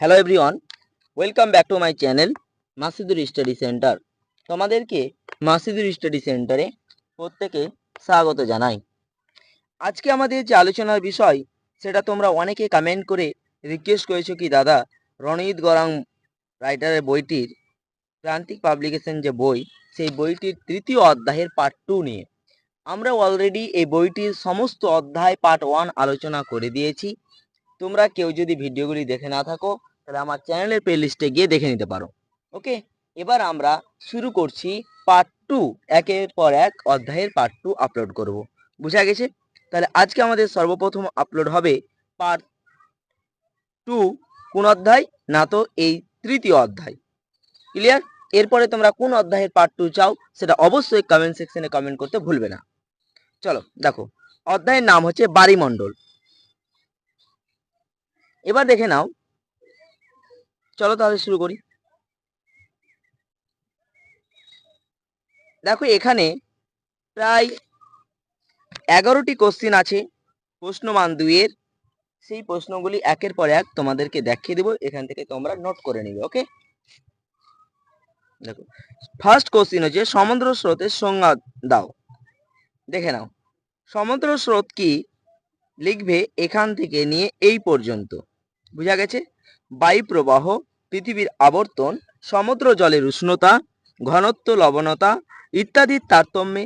Hello everyone welcome back to my channel Masidur study centre তোমাদেরকে Masidur study সেন্টারে প্রত্যেকে স্বাগত জানাই। আজকে আমাদের যে আলোচনার বিষয়, সেটা তোমরা অনেকে কমেন্ট করে রিকোয়েস্ট করেছ কি, দাদা, রণজিৎ গরাং রাইটারের বইটির প্রান্তিক পাবলিকেশন যে বই, সেই বইটির তৃতীয় অধ্যায়ের পার্ট টু নিয়ে। আমরা অলরেডি এই বইটির সমস্ত অধ্যায় পার্ট ওয়ান আলোচনা করে দিয়েছি। তোমরা কেউ যদি ভিডিওগুলি দেখে না থাকো, তাহলে আমার চ্যানেলের প্লে লিস্টে গিয়ে দেখে নিতে পারো। ওকে এবার আমরা শুরু করছি পার্ট টু একের পর এক অধ্যায়ের পার্ট টু আপলোড করব। বুঝা গেছে? তাহলে আজকে আমাদের সর্বপ্রথম আপলোড হবে পার্ট টু কোন অধ্যায়? না তো এই তৃতীয় অধ্যায়। ক্লিয়ার এরপরে তোমরা কোন অধ্যায়ের পার্ট টু চাও, সেটা অবশ্যই কমেন্ট সেকশনে কমেন্ট করতে ভুলবে না। চলো, দেখো। অধ্যায়ের নাম হচ্ছে বাড়িমণ্ডল। এবার দেখে নাও। চলো তাহলে শুরু করি। দেখো এখানে প্রায় এগারোটি কোশ্চিন আছে। প্রশ্নমান দুইয়ের সেই প্রশ্নগুলি একের পর এক তোমাদেরকে দেখিয়ে দেবো। এখান থেকে তোমরা নোট করে নিবে ওকে দেখো ফার্স্ট কোশ্চিন হচ্ছে, সমুদ্র স্রোতের সংজ্ঞা দাও। দেখে নাও, সমুদ্র স্রোত কি? লিখবে এখান থেকে নিয়ে এই পর্যন্ত। বোঝা গেছে? বায়ু প্রবাহ, পৃথিবীর আবর্তন, সমুদ্র জলের উষ্ণতা, ঘনত্ব লবণতা ইত্যাদির তারতম্যে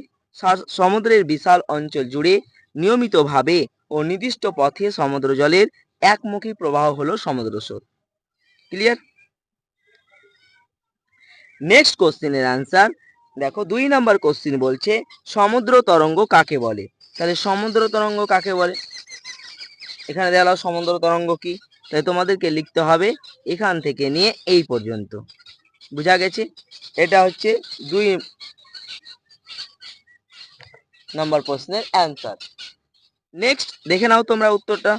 সমুদ্রের বিশাল অঞ্চল জুড়ে নিয়মিতভাবে ও নির্দিষ্ট পথে সমুদ্র জলের একমুখী প্রবাহ হলো সমুদ্র স্রোত। ক্লিয়ার নেক্সট কোশ্চেনের অ্যান্সার দেখো দুই নাম্বার কোশ্চেন বলছে, সমুদ্র তরঙ্গ কাকে বলে? তাহলে সমুদ্র তরঙ্গ কাকে বলে? এখানে দেওয়া সমুদ্র তরঙ্গ কি? তাই তোমাদেরকে লিখতে হবে এখান থেকে নিয়ে এই পর্যন্ত। বুঝা গেছে? এটা হচ্ছে দুই নম্বর প্রশ্নের অ্যান্সার নেক্সট দেখে নাও তোমরা উত্তরটা।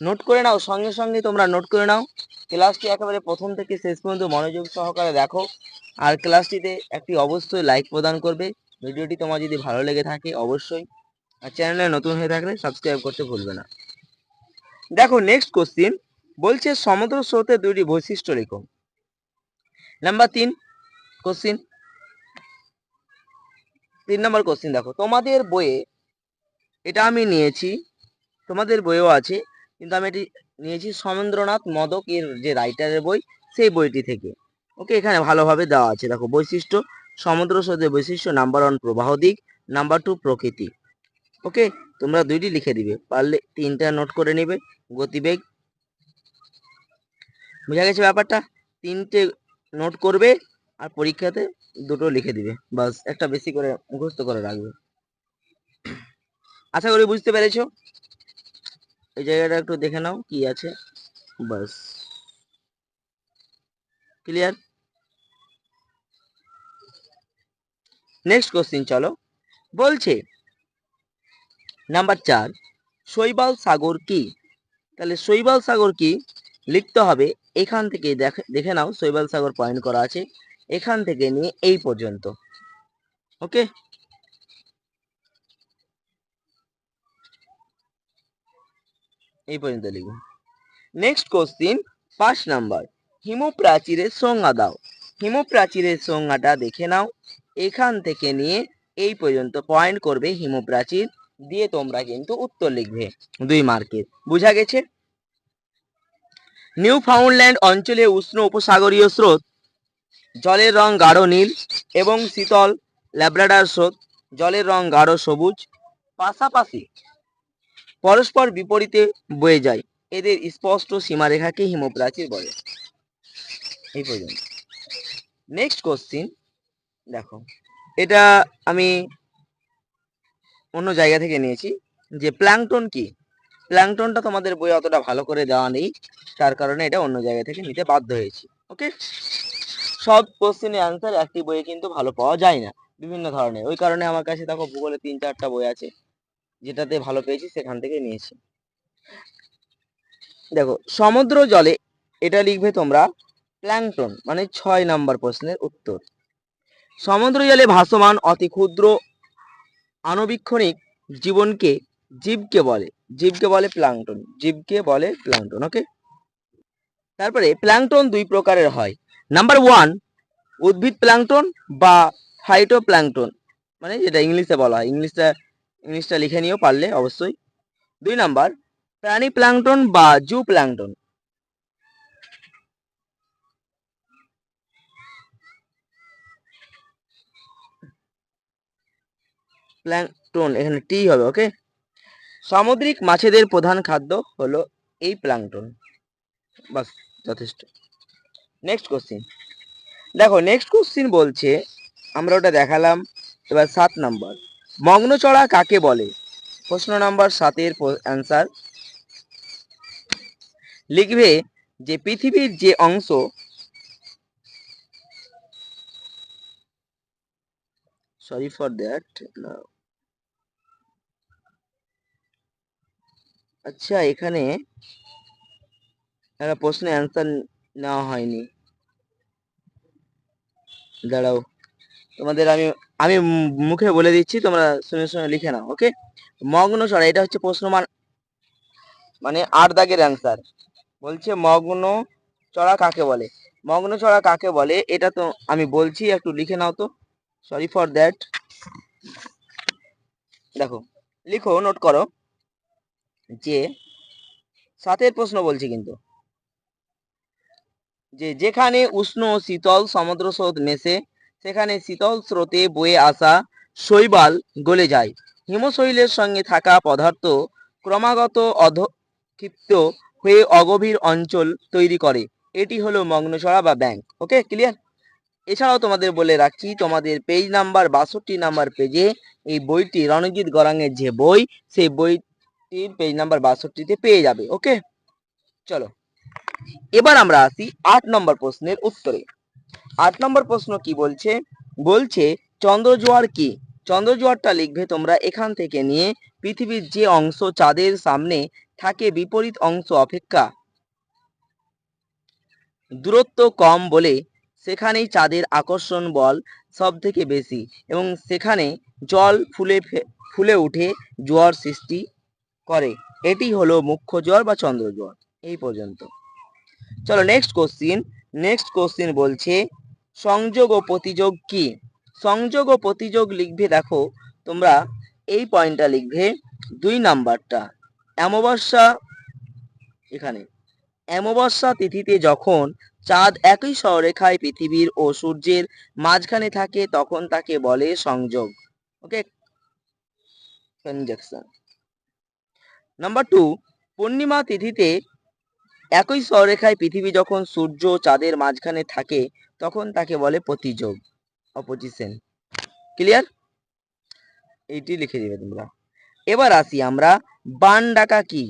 নোট করে নাও, সঙ্গে সঙ্গে তোমরা নোট করে নাও। ক্লাসটি একেবারে প্রথম থেকে শেষ পর্যন্ত মনোযোগ সহকারে দেখো। আর ক্লাসটিতে একটি অবশ্যই লাইক প্রদান করবে। ভিডিওটি তোমার যদি ভালো লেগে থাকে, অবশ্যই। আর চ্যানেলে নতুন হয়ে থাকলে সাবস্ক্রাইব করতে ভুলবে না। দেখো নেক্সট কোশ্চিন বলছে সমুদ্র স্রোতের দুটি বৈশিষ্ট্য লেখো। নাম্বার তিন কোশ্চিন তিন নম্বর কোশ্চিন দেখো। তোমাদের বইয়ে এটা আমি নিয়েছি, তোমাদের বইও আছে, কিন্তু আমি এটি নিয়েছি সমরেন্দ্রনাথ মদক এর যে রাইটারের বই, সেই বইটি থেকে। ওকে এখানে ভালোভাবে দেওয়া আছে। দেখো, বৈশিষ্ট্য, সমুদ্র স্রোতের বৈশিষ্ট্য নাম্বার ওয়ান প্রবাহ দিক নাম্বার টু প্রকৃতি। ওকে তোমরা দুইটি লিখে দিবে। পারলে তিনটা নোট করে নেবে। গতিবেগ। বোঝা গেছে ব্যাপারটা? তিনটে নোট করবে আর পরীক্ষাতে দুটো লিখে দিবে। বাস, একটা বেশি করে মুখস্থ করে রাখবে। আশা করি বুঝতে পেরেছ? এই জায়গাটা একটু দেখে নাও কি আছে। বাস। ক্লিয়ার নেক্সট কোশ্চিন চলো। বলছে নাম্বার চার, শৈবাল সাগর কি? তাহলে শৈবাল সাগর কি? লিখতে হবে, এখান থেকে দেখে নাও, শৈবাল সাগর পয়েন্ট করা আছে, এখান থেকে নিয়ে এই পর্যন্ত। ওকে এই পর্যন্ত লিখুন। নেক্সট কোশ্চিন পাঁচ নাম্বার হিমপ্রাচীরের সংজ্ঞা দাও। হিমপ্রাচীরের সংজ্ঞাটা দেখে নাও, এখান থেকে নিয়ে এই পর্যন্ত পয়েন্ট করবে হিমপ্রাচীর। দিয়ে তোমরা কিন্তু উত্তর লিখবে। দুই মার্কের বুঝা গেছে? নিউ ফাউন্ডল্যান্ড অঞ্চলে উষ্ণ উপসাগরীয় স্রোত, জলের রং গাঢ় নীল এবং শীতল, ল্যাব্রাডার স্রোত, জলের রং গাঢ় সবুজ। পাশাপাশি পরস্পর বিপরীতে বয়ে যায়। এদের স্পষ্ট সীমারেখাকে হিমপ্রাচীর বলে। এই পর্যন্ত। নেক্সট কোশ্চিন দেখো, এটা আমি অন্য জায়গা থেকে নিয়েছি, যে প্ল্যাংটন কি? প্ল্যাংটনটা তোমাদের বই অতটা ভালো করে দেওয়া নেই, তার কারণে এটা অন্য জায়গা থেকে নিতে বাধ্য হয়েছি ওকে সব কোশ্চেনের অ্যান্সার একটি বইয়ে কিন্তু ভালো পাওয়া যায় না, বিভিন্ন ধরনের। ওই কারণে আমার কাছে দেখো ভূগোলে তিন চারটা বই আছে, যেটাতে ভালো পেয়েছি, সেখান থেকে নিয়েছি। দেখো, সমুদ্র জলে এটা লিখবে তোমরা প্ল্যাংটন মানে ছয় নাম্বার প্রশ্নের উত্তর। সমুদ্র জলে ভাসমান অতি ক্ষুদ্র আণুবীক্ষণিক জীবনকে জীবকে বলে জীবকে বলে প্লাংটন, জীবকে বলে প্লাংটন ওকে তারপরে প্ল্যাংটন দুই প্রকারের হয়। নাম্বার ওয়ান উদ্ভিদ প্ল্যাংটন বা ফাইটো প্ল্যাংটন মানে যেটা ইংলিশে বলা হয়। ইংলিশটা ইংলিশটা লিখে নিও পারলে অবশ্যই। দুই নাম্বার প্রাণী প্ল্যাংটন বা জু প্ল্যাংটন প্ল্যাংটন এখানে টি হবে ওকে সামুদ্রিক মাছেদের প্রধান খাদ্য হলো এই প্ল্যাংটন বাস, যথেষ্ট। নেক্সট কোশ্চিন দেখো নেক্সট কোশ্চিন বলছে, আমরা ওটা দেখালাম, এবার সাত নাম্বার। মগ্নচড়া কাকে বলে? প্রশ্ন নাম্বার সাতের অ্যান্সার লিখবে যে পৃথিবীর যে অংশ সরি ফর দ্যাট আচ্ছা এখানে একটা প্রশ্নের অ্যান্সার নেওয়া হয়নি। দাঁড়াও। তোমাদের আমি আমি মুখে বলে দিচ্ছি, তোমরা শুনে শুনে লিখে নাও ওকে মগ্ন ছড়া এটা হচ্ছে প্রশ্ন মানে আট দাগের অ্যান্সার বলছে মগ্ন চড়া কাকে বলে? মগ্ন চড়া কাকে বলে? এটা তো আমি বলছি, একটু লিখে নাও তো। সরি ফর দ্যাট দেখো, লিখো নোট করো যে, সাতের প্রশ্ন বলছি কিন্তু। যে, যেখানে উষ্ণ শীতল সমুদ্র স্রোত মেশে, সেখানে শীতল স্রোতে বয়ে আসা শৈবাল গলে যায়। হিমশৈলের সঙ্গে থাকা পদার্থ ক্রমাগত অধক্ষিপ্ত হয়ে অগভীর অঞ্চল তৈরি করে। এটি হলো মগ্নছড়া বা ব্যাংক। ওকে ক্লিয়ার এছাড়াও তোমাদের বলে রাখছি, তোমাদের পেজ নাম্বার বাষট্টি নাম্বার পেজে এই বইটি রণজিৎ গরাঙের যে বই, সেই বইটির পেজ নাম্বার বাষট্টিতে পেয়ে যাবে ওকে চলো। এবার আমরা আসি আট নম্বর প্রশ্নের উত্তরে। আট নম্বর প্রশ্ন কি বলছে? বলছে, চন্দ্রজোয়ার কি? চন্দ্রজোয়ারটা লিখবে তোমরা এখান থেকে নিয়ে পৃথিবীর যে অংশ চাঁদের সামনে থাকে বিপরীত অংশ অপেক্ষা। দূরত্ব কম বলে সেখানেই চাঁদের আকর্ষণ বল সব থেকে বেশি এবং সেখানে জল ফুলে ফুলে উঠে জোয়ার সৃষ্টি করে। এটি হলো মুখ্য জোয়ার বা চন্দ্রজোয়ার এই পর্যন্ত। চলো নেক্সট কোশ্চিন নেক্সট কোশ্চিন বলছে, সংযোগ ও প্রতিযোগ কি? সংযোগ ও প্রতিযোগ লিখবে দেখো তোমরা, এই পয়েন্টটা লিখবে দুই নাম্বারটা। অমাবস্যা, এখানে। অমাবস্যা তিথিতে যখন চাঁদ একই সরেখায় পৃথিবীর ও সূর্যের। মাঝখানে থাকে, তখন তাকে বলে সংযোগ। ওকে নাম্বার টু পূর্ণিমা তিথিতে একই সরেখায় পৃথিবী যখন সূর্য চাঁদের মাঝখানে থাকে, তখন তাকে বলে প্রতিযোগ। অপোজিশন ক্লিয়ার এইটি লিখে দিবে তোমরা। এবার আসি আমরা বান ডাকা কি?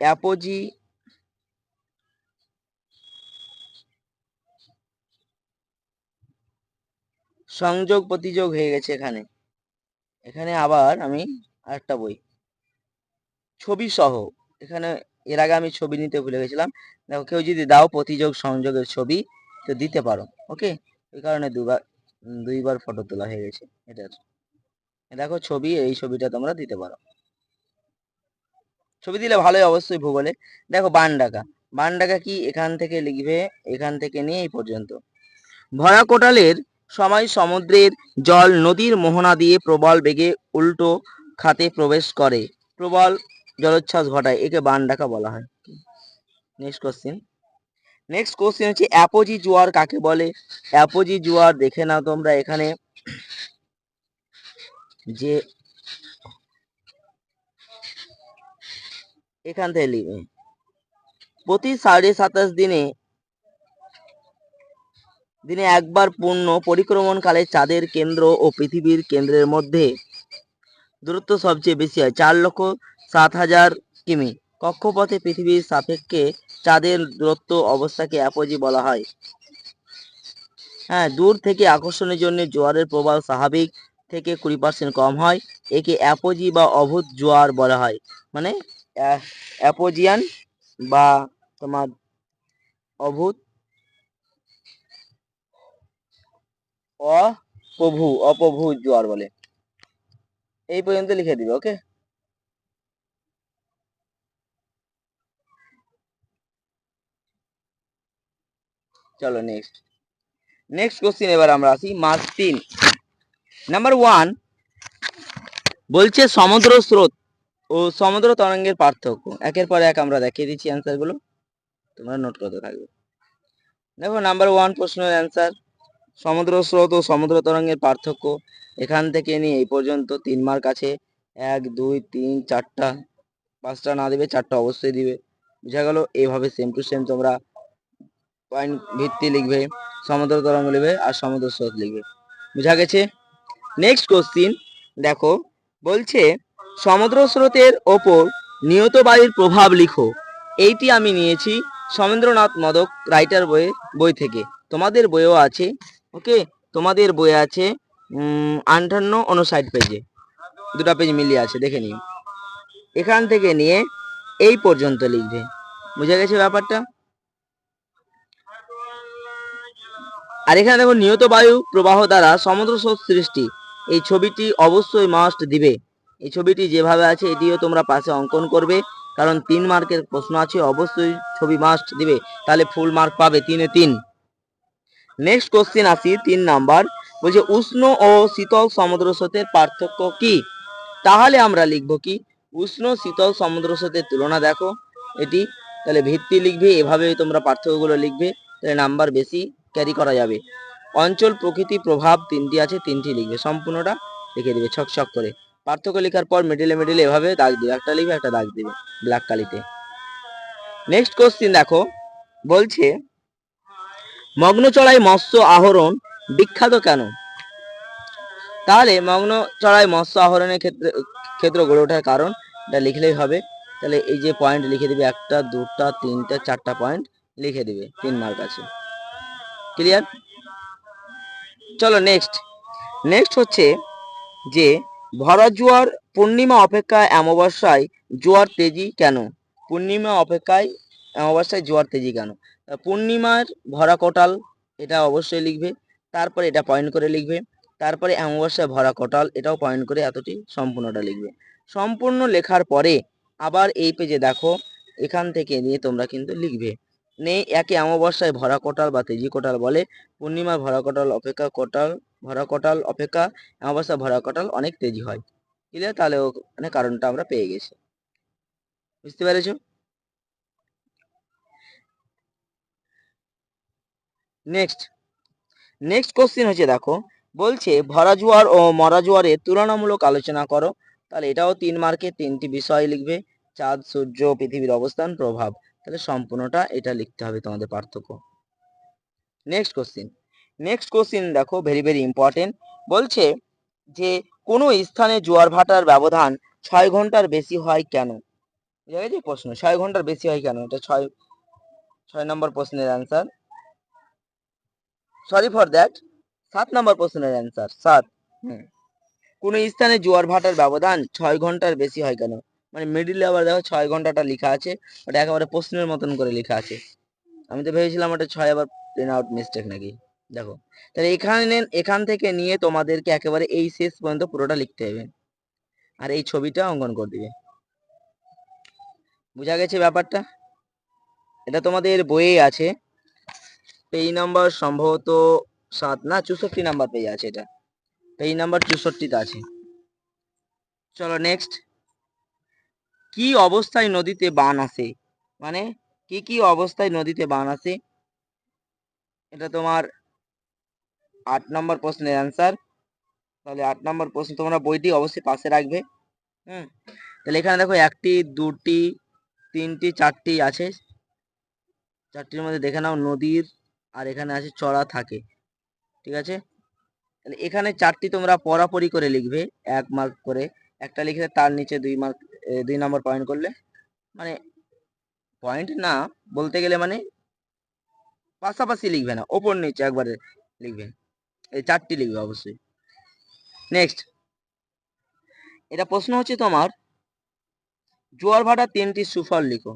অ্যাপোজি। সংযোগ প্রতিযোগ হয়ে গেছে এখানে। এখানে আবার আমি আরেকটা বই। ছবি সহ। এখানে এর আগে আমি ছবি নিতে ভুলে গেছিলাম। দেখো, কেউ যদি দাও প্রতিযোগ সংযোগের ছবি, তো দিতে পারো, ওকে? ওই কারণে দুবার, দুইবার ফটো তোলা হয়ে গেছে এটার দেখো ছবি, এই ছবিটা তোমরা দিতে পারো। ছবি দিলে ভালোই অবশ্যই ভূগোলে। দেখো বান ডাকা বান ডাকা কি? এখান থেকে লিখবে, এখান থেকে নিয়ে এই পর্যন্ত। ভরা কোটালের সময় সমুদ্রের জল নদীর মোহনা দিয়ে প্রবল বেগে উল্টো খাতে প্রবেশ করে। প্রবল জলোচ্ছ্বাস ঘটায়, একে বান ডাকা বলা হয়। নেক্সট কোশ্চেন নেক্সট কোশ্চেন হচ্ছে, অ্যাপোজি জোয়ার কাকে বলে? অ্যাপোজি জোয়ার দেখে নাও তোমরা এখানে। যে এখান থেকে লিখবে। প্রতি সাড়ে সাতাশ দিনে দিনে একবার পূর্ণ পরিক্রমণকালে চাঁদের কেন্দ্র ও পৃথিবীর কেন্দ্রের মধ্যে দূরত্ব সবচেয়ে বেশি হয়, চার লক্ষ সাত হাজার কিমি। কক্ষপথে পৃথিবীর সাপেক্ষে চাঁদের দূরত্ব অবস্থাকে অ্যাপোজি বলা হয়। হ্যাঁ দূর থেকে আকর্ষণের জন্য জোয়ারের প্রবাহ স্বাভাবিক থেকে কুড়ি পার্সেন্ট কম হয়। একে অ্যাপোজি বা অভূত জোয়ার বলা হয়। মানে অ্যাপোজিয়ান বা তোমার অভূত, অপ্রভু অপ্রভু জোয়ার বলে। এই পর্যন্ত লিখে দিবে ওকে চলো নেক্সট নেক্সট কোশ্চিন এবার আমরা আসি মার্ক তিন। নাম্বার ওয়ান বলছে সমুদ্র স্রোত। ও সমুদ্র তরঙ্গের পার্থক্য। একের পর এক আমরা দেখিয়ে দিচ্ছি অ্যান্সার অ্যান্সারগুলো তোমরা নোট করতে থাকবে। দেখো নাম্বার ওয়ান প্রশ্নের অ্যান্সার সমুদ্র স্রোত ও সমুদ্র তরঙ্গের পার্থক্য এখান থেকে নিয়ে এই পর্যন্ত তিন মার্ক আছে। এক, দুই, তিন, চারটা। পাঁচটা না দেবে, চারটা অবশ্যই দিবে। বুঝা গেল এইভাবে সেম টু সেম তোমরা পয়েন্ট ভিত্তি লিখবে, সমুদ্র তরঙ্গ লিখবে আর সমুদ্র স্রোত লিখবে। বুঝা গেছে? নেক্সট কোশ্চিন দেখো, বলছে সমুদ্র স্রোতের ওপর নিয়ত বায়ুর প্রভাব লিখো। এইটি আমি নিয়েছি সমেন্দ্রনাথ মদক রাইটার বইয়ে, বই থেকে। তোমাদের বইও আছে। ওকে? তোমাদের বই আছে আটান্ন উনষাট পেজে। দুটা পেজ মিলিয়ে আছে, দেখে নিও। এখান থেকে নিয়ে এই পর্যন্ত লিখবে। বুঝে গেছে ব্যাপারটা? আর এখানে দেখো নিয়ত বায়ু প্রবাহ দ্বারা সমুদ্র স্রোত সৃষ্টি। এই ছবিটি অবশ্যই মাস্ট দিবে। এই ছবিটি যেভাবে আছে, এটিও তোমরা পাশে অঙ্কন করবে। কারণ তিন মার্কের প্রশ্ন আছে, অবশ্যই ছবি মাস্ট দিবে। তাহলে ফুল মার্ক পাবে তিনে তিন। নেক্সট কোশ্চিন আসি, তিন নাম্বার। বলছে, উষ্ণ ও শীতল সমুদ্র স্রোতের পার্থক্য কি? তাহলে আমরা লিখব কি? উষ্ণ, শীতল সমুদ্র স্রোতের তুলনা দেখো, এটি। তাহলে ভিত্তি লিখবে এভাবে তোমরা পার্থক্যগুলো লিখবে। তাহলে নাম্বার বেশি ক্যারি করা যাবে। অঞ্চল প্রকৃতি প্রভাব তিনটি আছে, তিনটি লিখবে। সম্পূর্ণটা লিখে দেবে ছক ছক করে। পার্থক্য লেখার পর মিডিলে মিডিলে এভাবে দাগ দিবে। একটা লিখবে, একটা দাগ দিবে ব্ল্যাক কালিতে। নেক্সট কোশ্চিন দেখো। বলছে, মগ্নচড়াই মৎস্য আহরণ বিখ্যাত কেন? তাহলে মগ্ন চড়াই মৎস্য আহরণের ক্ষেত্রে, ক্ষেত্র গড়ে ওঠার কারণ এটা লিখলেই হবে। তাহলে এই যে পয়েন্ট লিখে দিবে, একটা, দুটা, তিনটা, চারটা পয়েন্ট লিখে দিবে, তিন মার্ক আছে। ক্লিয়ার চলো নেক্সট নেক্সট হচ্ছে যে ভরা জোয়ার পূর্ণিমা অপেক্ষায় অমাবস্যায় জোয়ার তেজি কেন? পূর্ণিমা অপেক্ষায় অমাবস্যায় জোয়ার তেজি কেন? পূর্ণিমার ভরা কোটাল এটা অবশ্যই লিখবে। তারপরে এটা পয়েন্ট করে লিখবে। তারপরে অমাবস্যায় ভরা কোটাল এটাও পয়েন্ট করে এতটি সম্পূর্ণটা লিখবে। সম্পূর্ণ লেখার পরে আবার এই পেজে দেখো, এখান থেকে নিয়ে তোমরা কিন্তু লিখবে। নেই একে অমাবস্যায় ভরা কোটাল বা তেজি কোটাল বলে, পূর্ণিমার ভরা কোটাল অপেক্ষা কোটাল, ভরা কোটাল অপেক্ষা অমাবস্যা ভরা কোটাল অনেক তেজি হয়। ক্লিয়ার? তাহলে ওখানে কারণটা আমরা পেয়ে গেছি। বুঝতে পেরেছ? নেক্সট নেক্সট কোশ্চিন হচ্ছে, দেখো, বলছে, ভরা জোয়ার ও মরা জোয়ারের তুলনামূলক আলোচনা করো। তাহলে এটাও তিন মার্কে তিনটি বিষয় লিখবে। চাঁদ, সূর্য, পৃথিবীর অবস্থান, প্রভাব। তাহলে সম্পূর্ণটা এটা লিখতে হবে তোমাদের পার্থক্য। নেক্সট কোশ্চিন নেক্সট কোশ্চিন দেখো ভেরি ভেরি ইম্পর্টেন্ট বলছে যে, কোনো স্থানে জোয়ার ভাটার ব্যবধান ছয় ঘণ্টার বেশি হয় কেন? গেছে প্রশ্ন? ছয় ঘণ্টার বেশি হয় কেন? এটা ছয় ছয় নম্বর প্রশ্নের অ্যান্সার সরি ফর দ্যাট সাত নম্বর প্রশ্নের অ্যান্সার সাত। হুম। কোনো স্থানে জোয়ার ভাটার ব্যবধান ছয় ঘণ্টার বেশি হয় কেন? মানে মিডিলে আবার দেখো ছয় ঘন্টাটা লেখা আছে, ওটা একেবারে প্রশ্নের মতন করে লেখা আছে। আমি তো ভেবেছিলাম ওটা ছয় আবার প্রিন্ট আউট মিস্টেক নাকি? দেখো। তাহলে এখানে, এখান থেকে নিয়ে তোমাদেরকে একেবারে এই শেষ পর্যন্ত পুরোটা লিখতে হবে। আর এই ছবিটা অঙ্কন করে দিবে। বুঝা গেছে ব্যাপারটা? এটা তোমাদের বইয়ে আছে। পেজ নাম্বার সম্ভবত সাত না, চৌষট্টি নাম্বার পেজ আছে এটা। পেজ নাম্বার চৌষট্টিতে আছে। চলো নেক্সট কি অবস্থায় নদীতে বান আসে? মানে কি কি অবস্থায় নদীতে বান আসে? এটা তোমার আট নম্বর প্রশ্নের অ্যান্সার তাহলে আট নম্বর প্রশ্ন তোমরা বইটি অবশ্যই পাশে রাখবে। হুম? তাহলে এখানে দেখো একটি, দুটি, তিনটি, চারটি আছে। চারটির মধ্যে দেখে নাও নদীর আর এখানে আছে চড়া থাকে। ঠিক আছে? তাহলে এখানে চারটি তোমরা পরাপরি করে লিখবে, এক মার্ক করে। একটা লিখলে তার নিচে দুই মার্ক দুই নম্বর পয়েন্ট করলে। মানে পয়েন্ট না বলতে গেলে মানে পাশাপাশি লিখবে না, ওপর নিচে একবারে লিখবে। এই চারটি লিখবে অবশ্যই। নেক্সট এটা প্রশ্ন হচ্ছে তোমার, জোয়ার ভাটা তিনটি সুফল লিখো।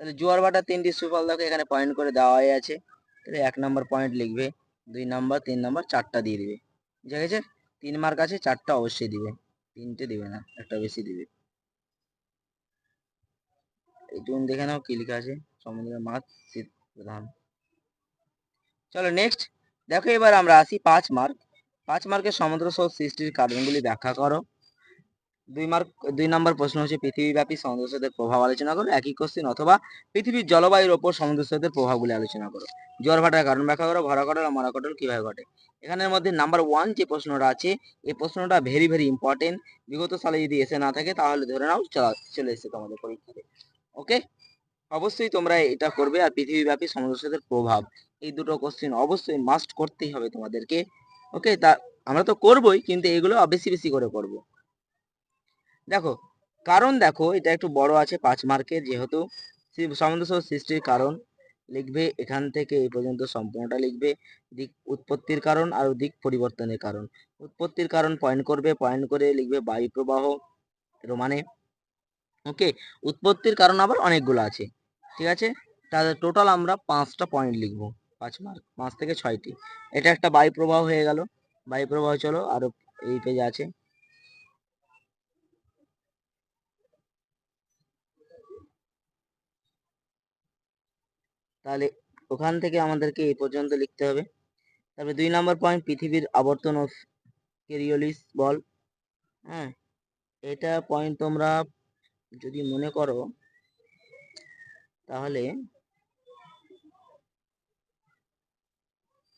তাহলে জোয়ার ভাটা তিনটি সুফল দেখো, এখানে পয়েন্ট করে দেওয়া হয়ে আছে। তাহলে এক নম্বর পয়েন্ট লিখবে, দুই নাম্বার, তিন নাম্বার, চারটা দিয়ে দিবে। বুঝা গেছে তিন মার্ক আছে, চারটা অবশ্যই দিবে। তিনটে দিবে না, একটা বেশি দিবে। এইটুকুন দেখে নাও কি লেখা আছে। সমুদ্রের মাছ, শীত প্রধান। চলো নেক্সট দেখো এবার আমরা আসি পাঁচ মার্ক পাঁচ মার্কের সমুদ্র স্রোত সৃষ্টির কারণগুলি ব্যাখ্যা করো। দুই মার্ক দুই নম্বর প্রশ্ন হচ্ছে, পৃথিবীব্যাপী সমুদ্র স্রোতের প্রভাব আলোচনা করো। একই কোশ্চিন অথবা পৃথিবীর জলবায়ুর ওপর সমুদ্র স্রোতের প্রভাবগুলি আলোচনা করো। জোয়ার ভাটার কারণ ব্যাখ্যা করো ভরা কটল আর মরা কটল কীভাবে ঘটে? এখানের মধ্যে নাম্বার ওয়ান যে প্রশ্নটা আছে, এই প্রশ্নটা ভেরি ভেরি ইম্পর্টেন্ট বিগত সালে যদি এসে না থাকে, তাহলে ধরে নাও চলে এসেছে তোমাদের পরীক্ষাতে। ওকে অবশ্যই তোমরা এটা করবে আর পৃথিবীব্যাপী সমুদ্র স্রোতের প্রভাব। এই দুটো কোশ্চেন অবশ্যই মাস্ট করতেই হবে তোমাদেরকে। ওকে তা আমরা তো করবোই, কিন্তু এগুলো বেশি বেশি করে করব। দেখো, কারণ দেখো, এটা একটু বড় আছে পাঁচ মার্কের যেহেতু। সি- সমুদ্র স্রোত সৃষ্টির কারণ লিখবে, এখান থেকে এই পর্যন্ত সম্পূর্ণটা লিখবে। দিক উৎপত্তির কারণ আর দিক পরিবর্তনের কারণ। উৎপত্তির কারণ পয়েন্ট করবে পয়েন্ট করে লিখবে বায়ু প্রবাহ রোমানে ওকে উৎপত্তির কারণ আবার অনেকগুলো আছে। ঠিক আছে? তাহলে টোটাল আমরা পাঁচটা পয়েন্ট লিখব। পাঁচ মার্ক পাঁচ থেকে ছয়টি। এটা একটা বায়ু প্রবাহ হয়ে গেল। বায়ু প্রবাহ চলো আরও এই পেজে আছে। তাহলে ওখান থেকে আমাদেরকে এই পর্যন্ত লিখতে হবে। তারপরে দুই নম্বর পয়েন্ট পৃথিবীর আবর্তন ও কেরিওলিস বল। হ্যাঁ? এটা পয়েন্ট তোমরা যদি মনে করো, তাহলে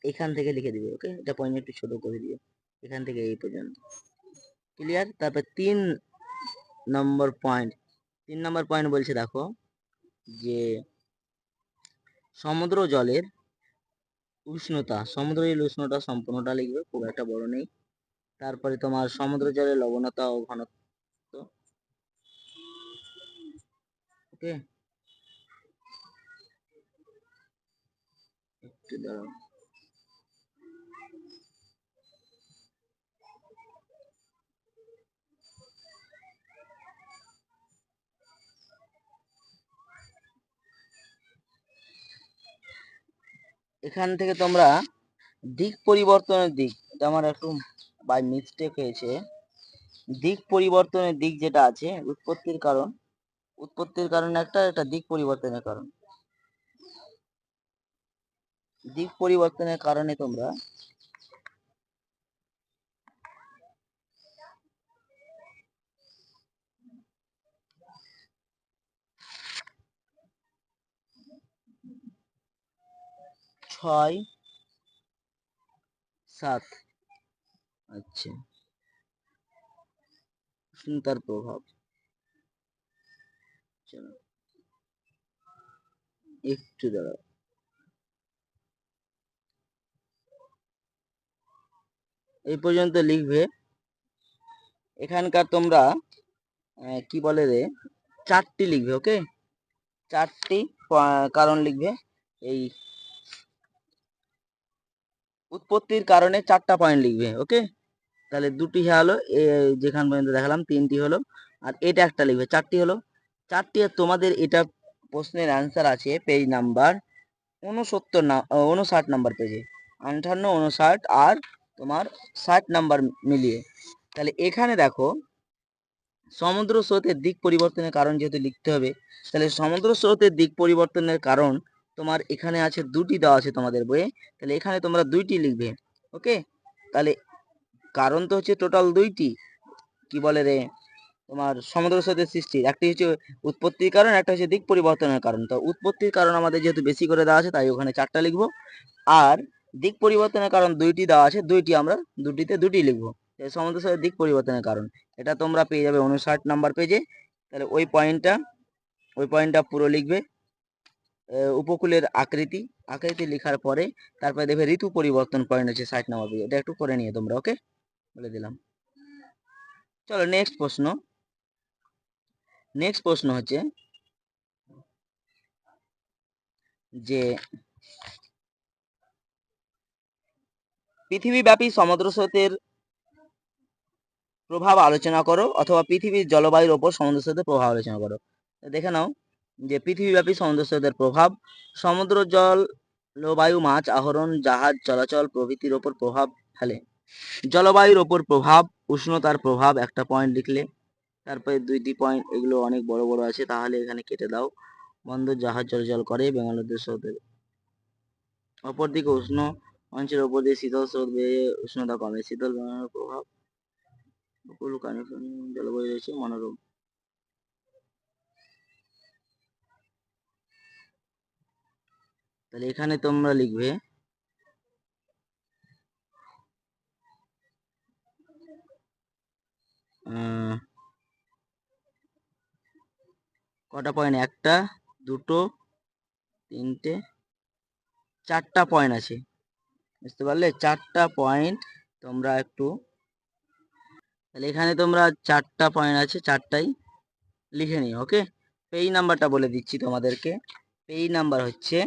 এখান থেকে লিখে দিবে ওকে এটা পয়েন্ট একটু ছোট করে দিও, এখান থেকে এই পর্যন্ত। ক্লিয়ার তারপর তিন নম্বর পয়েন্ট তিন নম্বর পয়েন্ট বলছে দেখো যে সমুদ্র জলের উষ্ণতা, সমুদ্র জলের উষ্ণতা সম্পূর্ণটা লিখবে, খুব একটা বড় নেই। তারপরে তোমার সমুদ্র জলের লবণতা ও ঘনত্ব দাঁড়াও। এখান থেকে তোমরা দিক পরিবর্তনের দিক, এটা আমার একটু বাই মিস্টেক হয়েছে। দিক পরিবর্তনের দিক যেটা আছে, উৎপত্তির কারণ উৎপত্তির কারণ একটা এটা দিক পরিবর্তনের কারণ। দিক পরিবর্তনের কারণে তোমরা ছয়, সাত। আচ্ছা। উষ্ণতার প্রভাব। চলো একটু দাঁড়াও। এই পর্যন্ত লিখবে, এখানকার তোমরা কি বলে রে? চারটি লিখবে ওকে চারটি কারণ লিখবে, এই উৎপত্তির কারণে চারটা পয়েন্ট লিখবে ওকে তাহলে দুটি হলো যেখান পর্যন্ত দেখালাম, তিনটি হলো, আর এটা একটা লিখবে, চারটি হলো চারটি তোমাদের এটা প্রশ্নের অ্যান্সার আছে পেজ নাম্বার উনসত্তর না উনষাট নাম্বার পেজে আঠান্ন উনষাট আর তোমার ষাট নাম্বার মিলিয়ে। তাহলে এখানে দেখো, সমুদ্র স্রোতের দিক পরিবর্তনের কারণ যেহেতু লিখতে হবে, তাহলে সমুদ্র স্রোতের দিক পরিবর্তনের কারণ তোমার এখানে আছে, দুটি দেওয়া আছে তোমাদের বইয়ে। তাহলে এখানে তোমরা দুইটি লিখবে ওকে তাহলে কারণ তো হচ্ছে টোটাল দুইটি, কি বলে রে? তোমার সমুদ্র স্রোতের সৃষ্টির। একটি হচ্ছে উৎপত্তির কারণ, একটা হচ্ছে দিক পরিবর্তনের কারণ। তো উৎপত্তির কারণ আমাদের যেহেতু বেশি করে দেওয়া আছে, তাই ওখানে চারটা লিখব। আর দিক পরিবর্তনের কারণ দুইটি দেওয়া আছে, দুইটি আমরা দুটিতে দুটি লিখব। সমুদ্র স্রোতের দিক পরিবর্তনের কারণ। এটা তোমরা পেয়ে যাবে উনষাট নাম্বার পেজে। তাহলে ওই পয়েন্টটা ওই পয়েন্টটা পুরো লিখবে। উপকূলের আকৃতি আকৃতি লেখার পরে তারপরে দেখবে ঋতু পরিবর্তন পয়েন্ট আছে ষাট নাম্বার পেজে। এটা একটু করে নিয়ে তোমরা, ওকে? বলে দিলাম। চলো নেক্সট প্রশ্ন। নেক্সট প্রশ্ন হচ্ছে যে পৃথিবীব্যাপী সমুদ্র স্রোতের প্রভাব আলোচনা করো অথবা পৃথিবীর জলবায়ুর ওপর সমুদ্র স্রোতের প্রভাব আলোচনা করো। দেখে নাও যে পৃথিবীব্যাপী সমুদ্র স্রোতের প্রভাব, সমুদ্র জল, জলবায়ু, মাছ, আহরণ, জাহাজ, চলাচল প্রভৃতির ওপর প্রভাব ফেলে। জলবায়ুর ওপর প্রভাব, উষ্ণতার প্রভাব, একটা পয়েন্ট লিখলে। তারপরে দুইটি পয়েন্ট এগুলো অনেক বড় বড় আছে তাহলে এখানে কেটে দাও। বন্দর জাহাজ চলাচল করে বেঙ্গালুরুর সাথে অপরদিকে উষ্ণ অঞ্চলের ওপর দিয়ে শীতল স্রোত বেয়ে উষ্ণতা কমে। শীতল বেঙ্গলের প্রভাব জলবায়ু রয়েছে মনোরম। তাহলে এখানে তোমরা লিখবে আহ, কটা পয়েন্ট একটা, দুটো, তিনটে, চারটা পয়েন্ট আছে। বুঝতে পারলে? চারটা পয়েন্ট তোমরা একটু, তাহলে এখানে তোমরা চারটা পয়েন্ট আছে, চারটাই লিখে নিও ওকে পেই নাম্বারটা বলে দিচ্ছি তোমাদেরকে। পেই নাম্বার হচ্ছে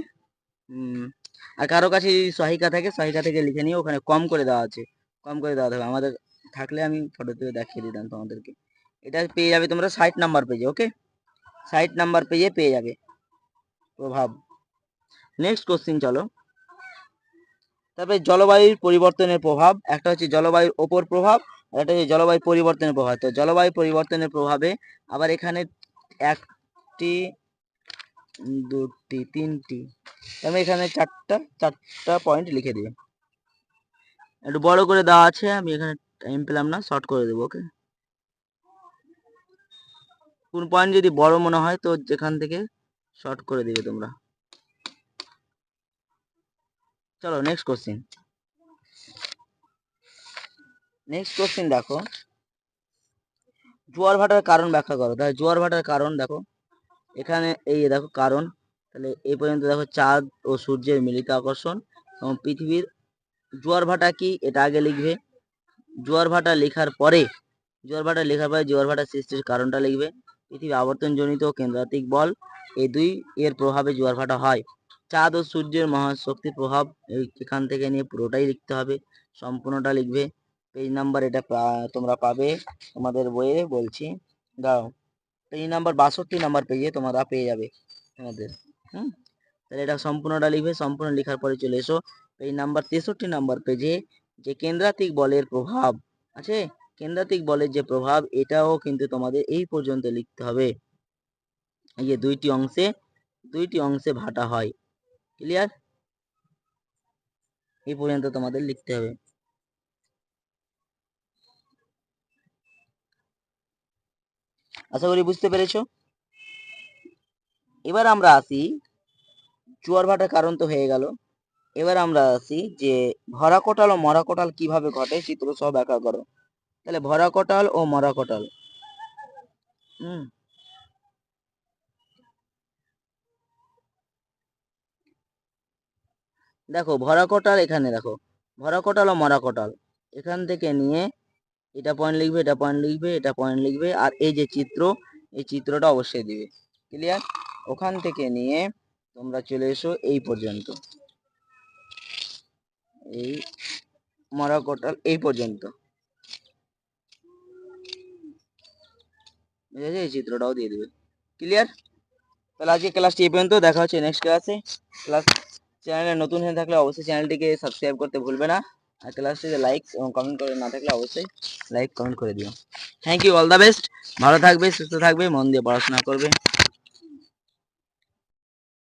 আর কারও কাছে যদি সহায়িকা থাকে সহায়িকা থেকে লিখে নিও, ওখানে কম করে দেওয়া আছে। কম করে দেওয়া হবে আমাদের থাকলে আমি ফটো তুলে দেখিয়ে দিতাম তোমাদেরকে। এটা পেয়ে যাবে তোমরা ষাট নাম্বার পেজে ওকে ষাট নাম্বার পেজে পেয়ে যাবে। প্রভাব। নেক্সট কোশ্চিন চলো। তারপরে জলবায়ুর পরিবর্তনের প্রভাব, একটা হচ্ছে জলবায়ুর ওপর প্রভাব, আর একটা হচ্ছে জলবায়ু পরিবর্তনের প্রভাব। তো জলবায়ু পরিবর্তনের প্রভাবে আবার এখানে একটি, দুটি, তিনটি আমি এখানে চারটা চারটা পয়েন্ট লিখে দিবে। একটু বড় করে দেওয়া আছে, আমি এখানে টাইম পেলাম না শর্ট করে দেবো ওকে কোন পয়েন্ট যদি বড় মনে হয় তো যেখান থেকে শর্ট করে দিবে তোমরা। চলো নেক্সট কোশ্চিন নেক্সট কোশ্চিন দেখো। জোয়ার ভাটার কারণ ব্যাখ্যা করো। তাহলে জোয়ার ভাটার কারণ দেখো। এখানে এই দেখো কারণ, তাহলে এই পর্যন্ত দেখো চাঁদ ও সূর্যের মিলিত আকর্ষণ এবং পৃথিবীর জোয়ার ভাটা কি? এটা আগে লিখবে। জোয়ার ভাটা লেখার পরে, জোয়ার ভাটা লেখার পরে জোয়ার ভাটা সৃষ্টির কারণটা লিখবে। পৃথিবী আবর্তনজনিত কেন্দ্রাতিক বল, এই দুই এর প্রভাবে জোয়ার ভাটা হয়। চাঁদ ও সূর্যের মহাশক্তির প্রভাব এখান থেকে নিয়ে পুরোটাই লিখতে হবে। সম্পূর্ণটা লিখবে পেজ নাম্বার এটা তোমরা পাবে তোমাদের বইয়ে, বলছি। দাও। পেজ নাম্বার বাষট্টি নাম্বার পেজে তোমরা পেয়ে যাবে তোমাদের, হুম? তাহলে এটা সম্পূর্ণটা লিখবে, সম্পূর্ণ লেখার পরে চলে এসো। পেজ নাম্বার তেষট্টি নাম্বার পেজে যে কেন্দ্রাতিক বলের প্রভাব আছে কেন্দ্রাতিক বলের যে প্রভাব, এটাও কিন্তু তোমাদের এই পর্যন্ত লিখতে হবে। এই যে দুইটি অংশে দুইটি অংশে ভাটা হয়। ক্লিয়ার এই পর্যন্ত তোমাদের লিখতে হবে। আশা করি বুঝতে পেরেছ? এবার আমরা আসি জোয়ার ভাটার কারণ তো হয়ে গেল। এবার আমরা আসি যে, ভরা কোটাল ও মরা কোটাল কীভাবে ঘটে, চিত্র সহ ব্যাখ্যা করো। তাহলে ভরা কোটাল ও মরা কোটাল হুম। দেখো, ভরা কোটাল এখানে দেখো। ভরা কোটাল ও মরা কোটাল এখান থেকে নিয়ে এটা পয়েন্ট লিখবে, এটা পয়েন্ট লিখবে, এটা পয়েন্ট লিখবে, আর এই যে চিত্র, এই চিত্রটা অবশ্যই দিবে। ক্লিয়ার ওখান থেকে নিয়ে তোমরা চলে এসো এই পর্যন্ত। এই মরা কোটাল এই পর্যন্ত। এই চিত্রটাও দিয়ে দেবে ক্লিয়ার তাহলে আজকে ক্লাসটি এ পর্যন্ত, দেখা হচ্ছে নেক্সট ক্লাসে ক্লাস চ্যানেলে নতুন হয়ে থাকলে অবশ্যই চ্যানেলটিকে সাবস্ক্রাইব করতে ভুলবে না। আর ক্লাসটিতে লাইক এবং কমেন্ট করে না থাকলে অবশ্যই লাইক কমেন্ট করে দিও। Thank you all the best ভালো থাকবে, সুস্থ থাকবে, মন দিয়ে পড়াশোনা করবে।